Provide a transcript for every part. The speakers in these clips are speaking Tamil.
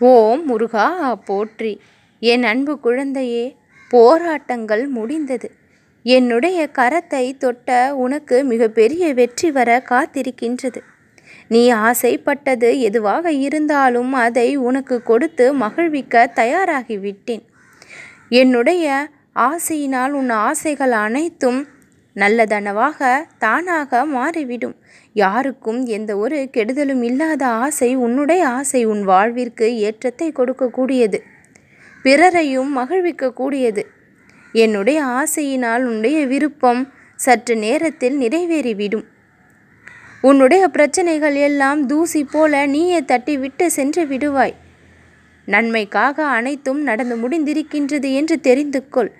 ஓம் முருகா போற்றி. என் அன்பு குழந்தையே போராட்டங்கள் முடிந்தது. என்னுடைய கரத்தை தொட்ட உனக்கு மிகப்பெரிய வெற்றி வர காத்திருக்கின்றது. நீ ஆசைப்பட்டது எதுவாக இருந்தாலும் அதை உனக்கு கொடுத்து மகிழ்விக்க தயாராகிவிட்டேன். என்னுடைய ஆசையினால் உன் ஆசைகள் அனைத்தும் நல்லதனவாக தானாக மாறிவிடும். யாருக்கும் எந்த ஒரு கெடுதலும் இல்லாத ஆசை உன்னுடைய ஆசை உன் வாழ்விற்கு ஏற்றத்தை கொடுக்கக்கூடியது. பிறரையும் மகிழ்விக்கக்கூடியது. என்னுடைய ஆசையினால் உன்னுடைய விருப்பம் சற்று நேரத்தில் நிறைவேறிவிடும். உன்னுடைய பிரச்சனைகள் எல்லாம் தூசி போல நீயே தட்டிவிட்டு சென்று விடுவாய். நன்மைக்காக அனைத்தும் நடந்து முடிந்திருக்கின்றது என்று தெரிந்து கொள்.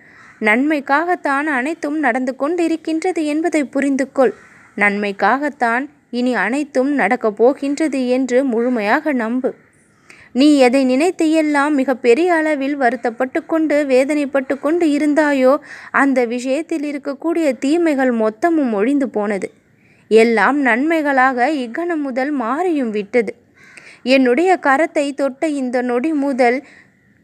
நன்மைக்காகத்தான் அனைத்தும் நடந்து கொண்டிருக்கின்றது என்பதை புரிந்து கொள் நன்மைக்காகத்தான் இனி அனைத்தும் நடக்கப் போகின்றது என்று முழுமையாக நம்பு. நீ எதை நினைத்து எல்லாம் மிக பெரிய அளவில் வருத்தப்பட்டு கொண்டு வேதனைப்பட்டு கொண்டு இருந்தாயோ அந்த விஷயத்தில் இருக்கக்கூடிய தீமைகள் மொத்தமும் ஒழிந்து போனது. எல்லாம் நன்மைகளாக இக்கணம் முதல் மாறியும் விட்டது. என்னுடைய கரத்தை தொட்ட இந்த நொடி முதல்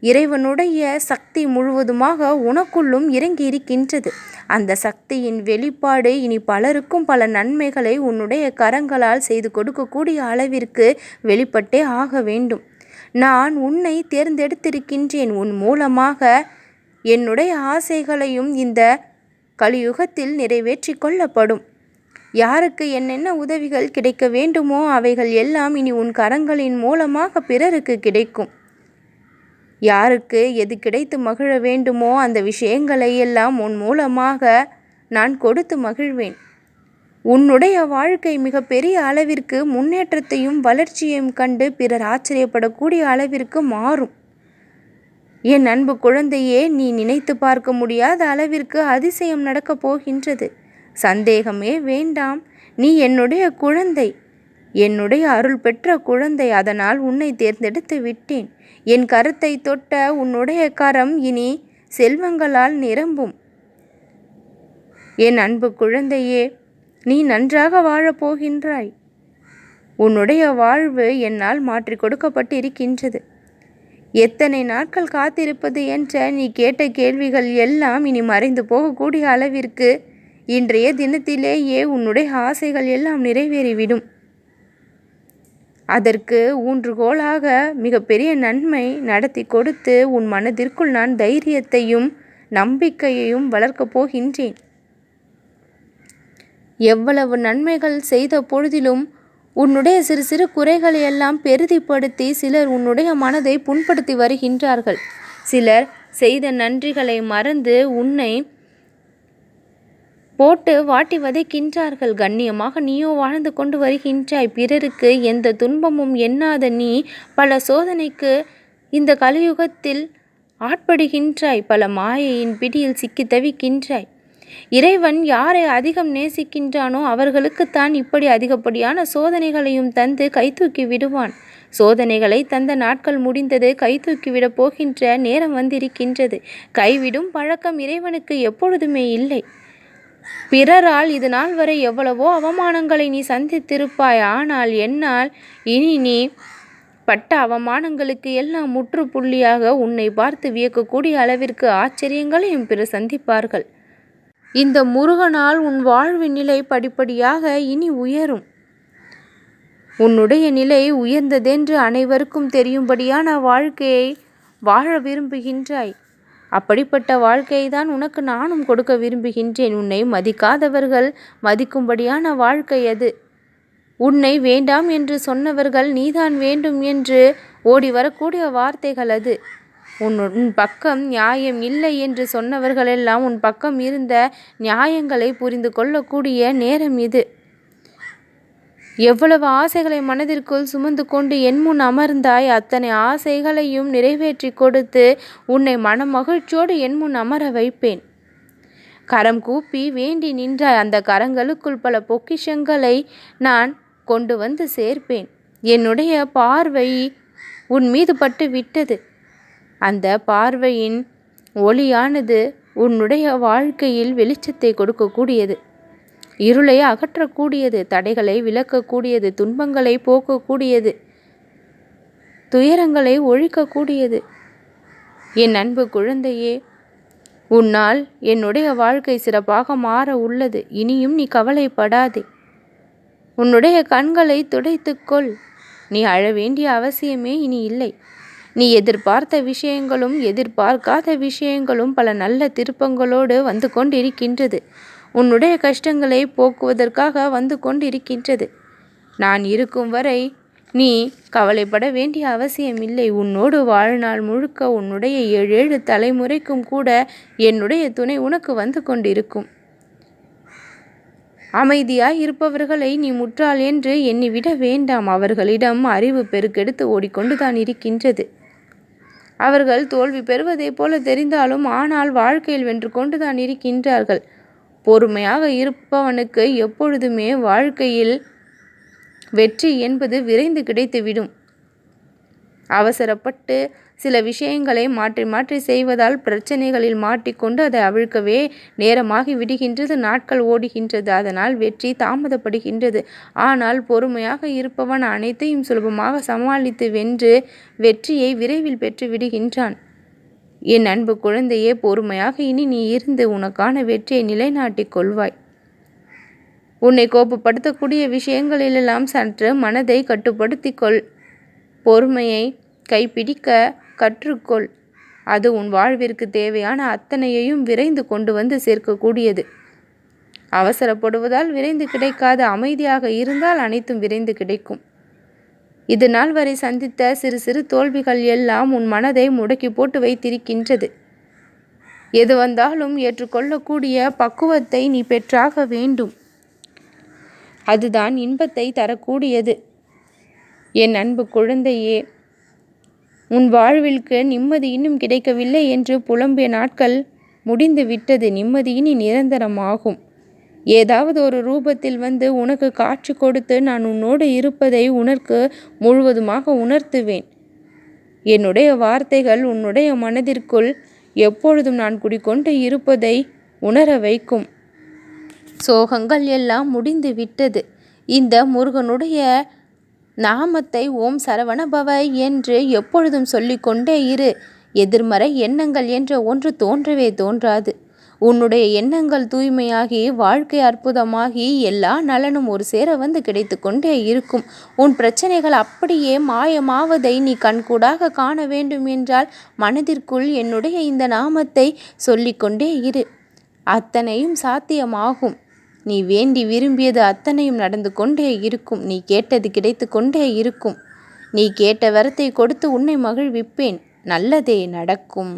இறைவனுடைய சக்தி முழுவதுமாக உனக்குள்ளும் இறங்கி இருக்கின்றது அந்த சக்தியின் வெளிப்பாடு இனி பலருக்கும் பல நன்மைகளை உன்னுடைய கரங்களால் செய்து கொடுக்கக்கூடிய அளவிற்கு வெளிப்பட்டே ஆக வேண்டும். நான் உன்னை தேர்ந்தெடுத்திருக்கின்றேன். உன் மூலமாக என்னுடைய ஆசைகளையும் இந்த கலியுகத்தில் நிறைவேற்றி கொள்ளப்படும். யாருக்கு என்னென்ன உதவிகள் கிடைக்க வேண்டுமோ அவைகள் எல்லாம் இனி உன் கரங்களின் மூலமாக பிறருக்கு கிடைக்கும். யாருக்கு எது கிடைத்து மகிழ வேண்டுமோ அந்த விஷயங்களை எல்லாம் உன் மூலமாக நான் கொடுத்து மகிழ்வேன். உன்னுடைய வாழ்க்கை மிக பெரிய அளவிற்கு முன்னேற்றத்தையும் வளர்ச்சியையும் கண்டு பிறர் ஆச்சரியப்படக்கூடிய அளவிற்கு மாறும். என் அன்பு குழந்தையே நீ நினைத்து பார்க்க முடியாத அளவிற்கு அதிசயம் நடக்கப் போகின்றது. சந்தேகமே வேண்டாம் நீ என்னுடைய குழந்தை. என்னுடைய அருள் பெற்ற குழந்தை அதனால் உன்னை தேர்ந்தெடுத்து விட்டேன். என் கருத்தை தொட்ட உன்னுடைய கரம் இனி செல்வங்களால் நிரம்பும். என் அன்பு குழந்தையே நீ நன்றாக வாழப்போகின்றாய் உன்னுடைய வாழ்வு என்னால் மாற்றி கொடுக்கப்பட்டிருக்கின்றது. எத்தனை நாட்கள் காத்திருப்பது என்ற நீ கேட்ட கேள்விகள் எல்லாம் இனி மறைந்து போகக்கூடிய அளவிற்கு இன்றைய தினத்திலேயே உன்னுடைய ஆசைகள் எல்லாம் நிறைவேறிவிடும். அதற்கு ஊன்றுகோலாக மிகப்பெரிய நன்மை நடத்தி கொடுத்து உன் மனதிற்குள் நான் தைரியத்தையும் நம்பிக்கையையும் வளர்க்கப் போகின்றேன். எவ்வளவு நன்மைகள் செய்த பொழுதிலும் உன்னுடைய சிறு சிறு குறைகளை எல்லாம் பெருதிப்படுத்தி சிலர் உன்னுடைய மனதை புண்படுத்தி வருகின்றார்கள். சிலர் செய்த நன்றிகளை மறந்து உன்னை போட்டு வாட்டி வதைக்கின்றார்கள். கண்ணியமாக நீயோ வாழ்ந்து கொண்டு வருகின்றாய். பிறருக்கு எந்த துன்பமும் எண்ணாத நீ பல சோதனைக்கு இந்த கலியுகத்தில் ஆட்படுகின்றாய். பல மாயையின் பிடியில் சிக்கி தவிக்கின்றாய். இறைவன் யாரை அதிகம் நேசிக்கின்றானோ அவர்களுக்குத்தான் இப்படி அதிகப்படியான சோதனைகளையும் தந்து கைதூக்கி விடுவான். சோதனைகளை தந்த நாட்கள் முடிந்தது கை தூக்கிவிடப் போகின்ற நேரம் வந்திருக்கின்றது. கைவிடும் பழக்கம் இறைவனுக்கு எப்பொழுதுமே இல்லை. பிறரால் இது நாள் வரை எவ்வளவோ அவமானங்களை நீ சந்தித்திருப்பாய். ஆனால் என்னால் இனி நீ பட்ட அவமானங்களுக்கு எல்லாம் முற்றுப்புள்ளியாக உன்னை பார்த்து வியக்கக்கூடிய அளவிற்கு ஆச்சரியங்களையும் பிற சந்திப்பார்கள். இந்த முருகனால் உன் வாழ்வின் நிலை படிப்படியாக இனி உயரும். உன்னுடைய நிலை உயர்ந்ததென்று அனைவருக்கும் தெரியும்படியான வாழ்க்கையை வாழ விரும்புகின்றாய். அப்படிப்பட்ட வாழ்க்கையை தான் உனக்கு நானும் கொடுக்க விரும்புகின்றேன். உன்னை மதிக்காதவர்கள் மதிக்கும்படியான வாழ்க்கை அது. உன்னை வேண்டாம் என்று சொன்னவர்கள் நீதான் வேண்டும் என்று ஓடி வரக்கூடிய வார்த்தைகள் அது. உன் உன் பக்கம் நியாயம் இல்லை என்று சொன்னவர்களெல்லாம் உன் பக்கம் இருந்த நியாயங்களை புரிந்து கொள்ளக்கூடிய நேரம் இது. எவ்வளவு ஆசைகளை மனதிற்குள் சுமந்து கொண்டு என் முன் அமர்ந்தாய் அத்தனை ஆசைகளையும் நிறைவேற்றி கொடுத்து உன்னை மன மகிழ்ச்சியோடு என் முன் அமர வைப்பேன். கரம் கூப்பி வேண்டி நின்றாய் அந்த கரங்களுக்குள் பல பொக்கிஷங்களை நான் கொண்டு வந்து சேர்ப்பேன். என்னுடைய பார்வை உன் மீது பட்டு விட்டது. அந்த பார்வையின் ஒளியானது உன்னுடைய வாழ்க்கையில் வெளிச்சத்தை கொடுக்கக்கூடியது. இருளை அகற்றக்கூடியது தடைகளை விளக்கக்கூடியது துன்பங்களை போக்கக்கூடியது துயரங்களை ஒழிக்கக்கூடியது. என் அன்பு குழந்தையே உன்னால் என்னுடைய வாழ்க்கை சிறப்பாக மாற உள்ளது. இனியும் நீ கவலைப்படாதே. உன்னுடைய கண்களை துடைத்துக்கொள். நீ அழ வேண்டிய அவசியமே இனி இல்லை. நீ எதிர்பார்த்த விஷயங்களும் எதிர்பார்க்காத விஷயங்களும் பல நல்ல திருப்பங்களோடு வந்து கொண்டிருக்கின்றது. உன்னுடைய கஷ்டங்களை போக்குவதற்காக வந்து கொண்டிருக்கின்றது. நான் இருக்கும் வரை நீ கவலைப்பட வேண்டிய அவசியமில்லை. உன்னோடு வாழ்நாள் முழுக்க உன்னுடைய ஏழேழு தலைமுறைக்கும் கூட என்னுடைய துணை உனக்கு வந்து கொண்டிருக்கும். அமைதியாய் இருப்பவர்களை நீ முற்றாள் என்று எண்ணிவிட வேண்டாம். அவர்களிடம் அறிவு பெருக்கெடுத்து ஓடிக்கொண்டுதான் இருக்கின்றது. அவர்கள் தோல்வி பெறுவதைப் போல தெரிந்தாலும் ஆனால் வாழ்க்கையில் வென்று கொண்டுதான் இருக்கின்றார்கள். பொறுமையாக இருப்பவனுக்கு எப்பொழுதுமே வாழ்க்கையில் வெற்றி என்பது விரைந்து கிடைத்துவிடும். அவசரப்பட்டு சில விஷயங்களை மாற்றி மாற்றி செய்வதால் பிரச்சனைகளில் மாட்டிக்கொண்டு அதை அவிழ்க்கவே நேரமாகி விடுகின்றது நாட்கள் ஓடுகின்றது. அதனால் வெற்றி தாமதப்படுகின்றது. ஆனால் பொறுமையாக இருப்பவன் அனைத்தையும் சுலபமாக சமாளித்து வென்று வெற்றியை விரைவில் பெற்று விடுகின்றான் என் அன்பு குழந்தையே பொறுமையாக இனி நீ இருந்து உனக்கான வெற்றியை நிலைநாட்டிக் கொள்வாய். உன்னை கோபப்படுத்தக்கூடிய விஷயங்களிலெல்லாம் சற்று மனதை கட்டுப்படுத்திக்கொள் பொறுமையை கைப்பிடிக்க கற்றுக்கொள். அது உன் வாழ்விற்கு தேவையான அத்தனையையும் விரைந்து கொண்டு வந்து சேர்க்கக்கூடியது. அவசரப்படுவதால் விரைந்து கிடைக்காத அமைதியாக இருந்தால் அனைத்தும் விரைந்து கிடைக்கும். இது நாள் வரை சந்தித்த சிறு சிறு தோல்விகள் எல்லாம் உன் மனதை முடக்கி போட்டு வைத்திருக்கின்றது. எது வந்தாலும் ஏற்றுக்கொள்ளக்கூடிய பக்குவத்தை நீ பெற்றாக வேண்டும். அதுதான் இன்பத்தை தரக்கூடியது. என் அன்பு குழந்தையே உன் வாழ்விற்கு நிம்மதி இன்னும் கிடைக்கவில்லை என்று புலம்பிய நாட்கள் முடிந்து விட்டது நிம்மதி இனி நிரந்தரமாகும். ஏதாவது ஒரு ரூபத்தில் வந்து உனக்கு காட்சி கொடுத்து நான் உன்னோடு இருப்பதை உனக்கு முழுவதுமாக உணர்த்துவேன். என்னுடைய வார்த்தைகள் உன்னுடைய மனதிற்குள் எப்பொழுதும் நான் குடிக்கொண்டு இருப்பதை உணர வைக்கும். சோகங்கள் எல்லாம் முடிந்து விட்டது. இந்த முருகனுடைய நாமத்தை ஓம் சரவணபவ என்று எப்பொழுதும் சொல்லிக்கொண்டே இரு. எதிர்மறை எண்ணங்கள் என்ற ஒன்று தோன்றவே தோன்றாது. உன்னுடைய எண்ணங்கள் தூய்மையாகி வாழ்க்கை அற்புதமாகி எல்லா நலனும் ஒரு சேர வந்து கிடைத்து கொண்டே இருக்கும். உன் பிரச்சனைகள் அப்படியே மாயமாவதை நீ கண்கூடாக காண வேண்டும் என்றால் மனதிற்குள் என்னுடைய இந்த நாமத்தை சொல்லிக்கொண்டே இரு. அத்தனையும் சாத்தியமாகும். நீ வேண்டி விரும்பியது அத்தனையும் நடந்து கொண்டே இருக்கும். நீ கேட்டது கிடைத்து கொண்டே இருக்கும். நீ கேட்ட வரத்தை கொடுத்து உன்னை மகிழ்விப்பேன். நல்லதே நடக்கும்.